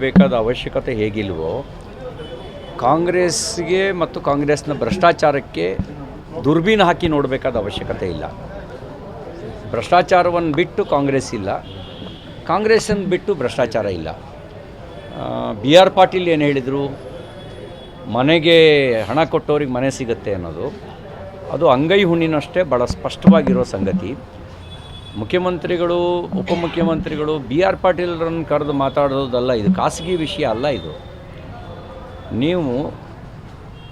ತೆಗಿಬೇಕಾದ ಅವಶ್ಯಕತೆ ಹೇಗಿಲ್ವೋ ಕಾಂಗ್ರೆಸ್ಗೆ ಮತ್ತು ಕಾಂಗ್ರೆಸ್ನ ಭ್ರಷ್ಟಾಚಾರಕ್ಕೆ ದುರ್ಬೀನು ಹಾಕಿ ನೋಡಬೇಕಾದ ಅವಶ್ಯಕತೆ ಇಲ್ಲ. ಭ್ರಷ್ಟಾಚಾರವನ್ನು ಬಿಟ್ಟು ಕಾಂಗ್ರೆಸ್ ಇಲ್ಲ. ಕಾಂಗ್ರೆಸ್ಸನ್ನು ಬಿಟ್ಟು ಭ್ರಷ್ಟಾಚಾರ ಇಲ್ಲ. ಬಿ ಆರ್ ಪಾಟೀಲ್ ಏನು ಹೇಳಿದರು? ಮನೆಗೆ ಹಣ ಕೊಟ್ಟವ್ರಿಗೆ ಮನೆ ಸಿಗುತ್ತೆ ಅನ್ನೋದು. ಅದು ಅಂಗೈ ಹುಣ್ಣಿನಷ್ಟೇ ಭಾಳ ಸ್ಪಷ್ಟವಾಗಿರೋ ಸಂಗತಿ. ಮುಖ್ಯಮಂತ್ರಿಗಳು, ಉಪಮುಖ್ಯಮಂತ್ರಿಗಳು ಬಿ ಆರ್ ಪಾಟೀಲ್ರನ್ನು ಕರೆದು ಮಾತಾಡೋದಲ್ಲ, ಇದು ಖಾಸಗಿ ವಿಷಯ ಅಲ್ಲ ಇದು. ನೀವು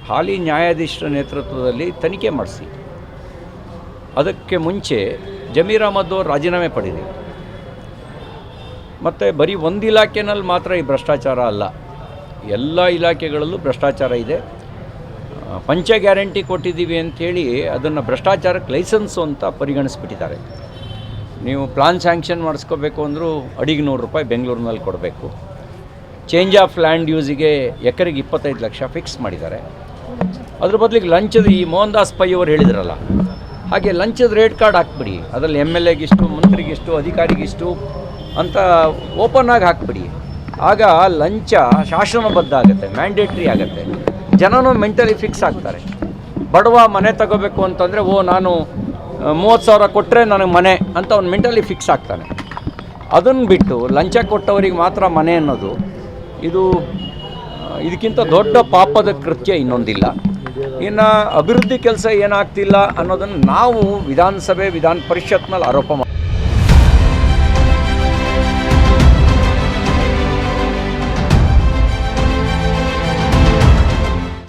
ಹಾಲಿ ನ್ಯಾಯಾಧೀಶರ ನೇತೃತ್ವದಲ್ಲಿ ತನಿಖೆ ಮಾಡಿಸಿ. ಅದಕ್ಕೆ ಮುಂಚೆ ಜಮೀರ್ ಅಹಮದ್ ಅವರು ರಾಜೀನಾಮೆ ಪಡೀರಿ ಮತ್ತು ಬರೀ ಒಂದು ಇಲಾಖೆನಲ್ಲಿ ಮಾತ್ರ ಈ ಭ್ರಷ್ಟಾಚಾರ ಅಲ್ಲ, ಎಲ್ಲ ಇಲಾಖೆಗಳಲ್ಲೂ ಭ್ರಷ್ಟಾಚಾರ ಇದೆ. ಪಂಚ ಗ್ಯಾರಂಟಿ ಕೊಟ್ಟಿದ್ದೀವಿ ಅಂಥೇಳಿ ಅದನ್ನು ಭ್ರಷ್ಟಾಚಾರಕ್ಕೆ ಲೈಸೆನ್ಸು ಅಂತ ಪರಿಗಣಿಸ್ಬಿಟ್ಟಿದ್ದಾರೆ. ನೀವು ಪ್ಲಾನ್ ಸ್ಯಾಂಕ್ಷನ್ ಮಾಡಿಸ್ಕೋಬೇಕು ಅಂದರೂ ಅಡಿಗೆ ನೂರು ರೂಪಾಯಿ ಬೆಂಗಳೂರಿನಲ್ಲಿ ಕೊಡಬೇಕು. ಚೇಂಜ್ ಆಫ್ ಲ್ಯಾಂಡ್ ಯೂಸಿಗೆ ಎಕರೆಗೆ ಇಪ್ಪತ್ತೈದು ಲಕ್ಷ ಫಿಕ್ಸ್ ಮಾಡಿದ್ದಾರೆ. ಅದ್ರ ಬದಲಿಗೆ ಲಂಚದ ಈ ಮೋಹನ್ ದಾಸ್ ಪೈ ಅವರು ಹೇಳಿದ್ರಲ್ಲ, ಹಾಗೆ ಲಂಚದ ರೇಟ್ ಕಾರ್ಡ್ ಹಾಕ್ಬಿಡಿ. ಅದರಲ್ಲಿ ಎಂ ಎಲ್ ಎಗಿಷ್ಟು ಮಂತ್ರಿಗಿಷ್ಟು ಅಧಿಕಾರಿಗಿಷ್ಟು ಅಂತ ಓಪನ್ ಆಗಿ ಹಾಕ್ಬಿಡಿ. ಆಗ ಲಂಚ ಶಾಸನಬದ್ಧ ಆಗುತ್ತೆ ಮ್ಯಾಂಡೇಟ್ರಿ ಆಗುತ್ತೆ. ಜನನೂ ಮೆಂಟಲಿ ಫಿಕ್ಸ್ ಆಗ್ತಾರೆ. ಬಡವ ಮನೆ ತಗೋಬೇಕು ಅಂತಂದರೆ, ಓ, ನಾನು ಮೂವತ್ತು ಸಾವಿರ ಕೊಟ್ಟರೆ ನನಗೆ ಮನೆ ಅಂತ ಅವ್ನು ಮೆಂಟಲಿ ಫಿಕ್ಸ್ ಆಗ್ತಾನೆ. ಅದನ್ನು ಬಿಟ್ಟು ಲಂಚ ಕೊಟ್ಟವರಿಗೆ ಮಾತ್ರ ಮನೆ ಅನ್ನೋದು, ಇದು ಇದಕ್ಕಿಂತ ದೊಡ್ಡ ಪಾಪದ ಕೃತ್ಯ ಇನ್ನೊಂದಿಲ್ಲ. ಇನ್ನು ಅಭಿವೃದ್ಧಿ ಕೆಲಸ ಏನಾಗ್ತಿಲ್ಲ ಅನ್ನೋದನ್ನು ನಾವು ವಿಧಾನಸಭೆ, ವಿಧಾನ ಪರಿಷತ್ನಲ್ಲಿ ಆರೋಪ